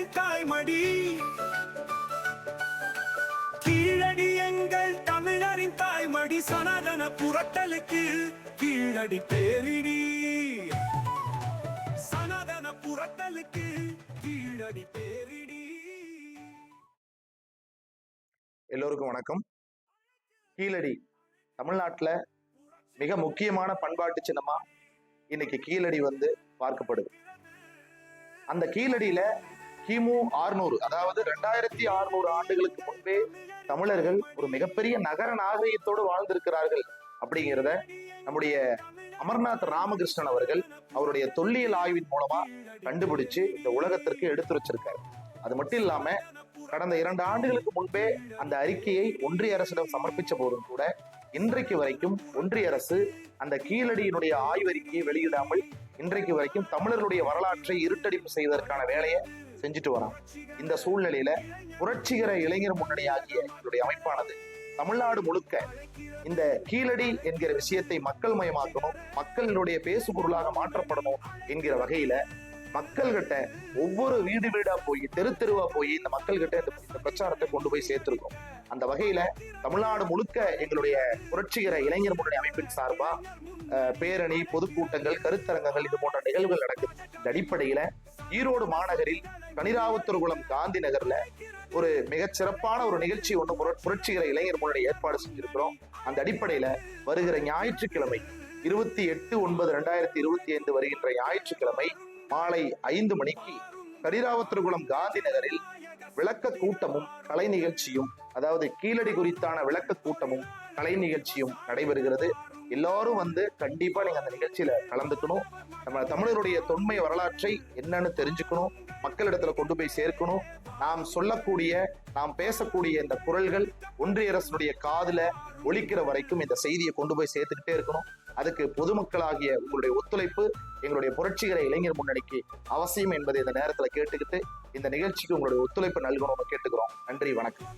எங்கள் தாய்மடி. கீழடி எங்கள் தமிழரின் தாய்மடி சனாதன புரட்டலுக்கு கீழடி பேரிடி. சனாதன புரட்டலுக்கு கீழடி பேரிடி. எல்லோருக்கும் வணக்கம். கீழடி தமிழ்நாட்டில் மிக முக்கியமான பண்பாட்டு சின்னமா இன்னைக்கு கீழடி வந்து பார்க்கப்படுது. அந்த கீழடியில கிமு ஆறுநூறு. அதாவது ரெண்டாயிரத்தி ஆறுநூறு ஆண்டுகளுக்கு முன்பே தமிழர்கள் ஒரு மிகப்பெரிய நகர நாகரிகத்தோடு வாழ்ந்திருக்கிறார்கள் அப்படிங்கிறத நம்முடைய அமர்நாத் ராமகிருஷ்ணன் அவர்கள் அவருடைய தொல்லியல் ஆய்வின் மூலமா கண்டுபிடிச்சு இந்த உலகத்திற்கு எடுத்து வச்சிருக்காரு. அது மட்டும் இல்லாம கடந்த இரண்டு ஆண்டுகளுக்கு முன்பே அந்த அறிக்கையை ஒன்றிய அரசிடம் சமர்ப்பிச்ச போதும் கூட இன்றைக்கு வரைக்கும் ஒன்றிய அரசு அந்த கீழடியினுடைய ஆய்வறிக்கையை வெளியிடாமல் இன்றைக்கு வரைக்கும் தமிழர்களுடைய வரலாற்றை இருட்டடிப்பு செய்வதற்கான வேலையை செஞ்சுட்டு வரான். இந்த சூழ்நிலையில புரட்சிகர இளைஞர் முன்னணி ஆகிய எங்களுடைய அமைப்பானது தமிழ்நாடு முழுக்க இந்த கீழடி என்கிற விஷயத்தை மக்கள் மயமாக்கணும் மக்களுடைய பேசு பொருளாக மாற்றப்படணும் என்கிற வகையில மக்கள்கிட்ட ஒவ்வொரு வீடு வீடா போய் தெரு தெருவா போய் இந்த மக்கள்கிட்ட இந்த இந்த பிரச்சாரத்தை கொண்டு போய் சேர்த்திருக்கோம். அந்த வகையில தமிழ்நாடு முழுக்க எங்களுடைய புரட்சிகர இளைஞர் முன்னணி அமைப்பின் சார்பா பேரணி பொதுக்கூட்டங்கள் கருத்தரங்கங்கள் இது போன்ற நிகழ்வுகள் நடக்குது. இந்த அடிப்படையில ஈரோடு மாநகரில் கனிராவுத்தர்குளம் காந்தி நகர்ல ஒரு மிகச் சிறப்பான ஒரு நிகழ்ச்சி ஒன்று புரட்சிகர இளைஞர் முன்னணி ஏற்பாடு செஞ்சிருக்கிறோம். அந்த அடிப்படையில வருகிற ஞாயிற்றுக்கிழமை இருபத்தி எட்டு ஒன்பது ரெண்டாயிரத்தி இருபத்தி ஐந்து வருகின்ற ஞாயிற்றுக்கிழமை மாலை ஐந்து மணிக்கு கரிராவத்திரகுளம் காந்தி நகரில் விளக்க கூட்டமும் கலை நிகழ்ச்சியும் அதாவது கீழடி குறித்தான விளக்க கூட்டமும் கலை நிகழ்ச்சியும் நடைபெறுகிறது. எல்லாரும் வந்து கண்டிப்பா நீங்க அந்த நிகழ்ச்சியில கலந்துக்கணும். நம்ம தமிழருடைய தொன்மை வரலாற்றை என்னன்னு தெரிஞ்சுக்கணும். மக்களிடத்துல கொண்டு போய் சேர்க்கணும். நாம் சொல்லக்கூடிய நாம் பேசக்கூடிய இந்த குரல்கள் ஒன்றிய அரசனுடைய காதுல ஒழிக்கிற வரைக்கும் இந்த செய்தியை கொண்டு போய் சேர்த்துக்கிட்டே இருக்கணும். அதுக்கு பொதுமக்களாகிய உங்களுடைய ஒத்துழைப்பு எங்களுடைய புரட்சிகர இளைஞர் முன்னணிக்கு அவசியம் என்பதை இந்த நேரத்துல கேட்டுக்கிட்டு இந்த நிகழ்ச்சிக்கு உங்களுடைய ஒத்துழைப்பு நல்கணும்னு கேட்டுக்கிறோம். நன்றி வணக்கம்.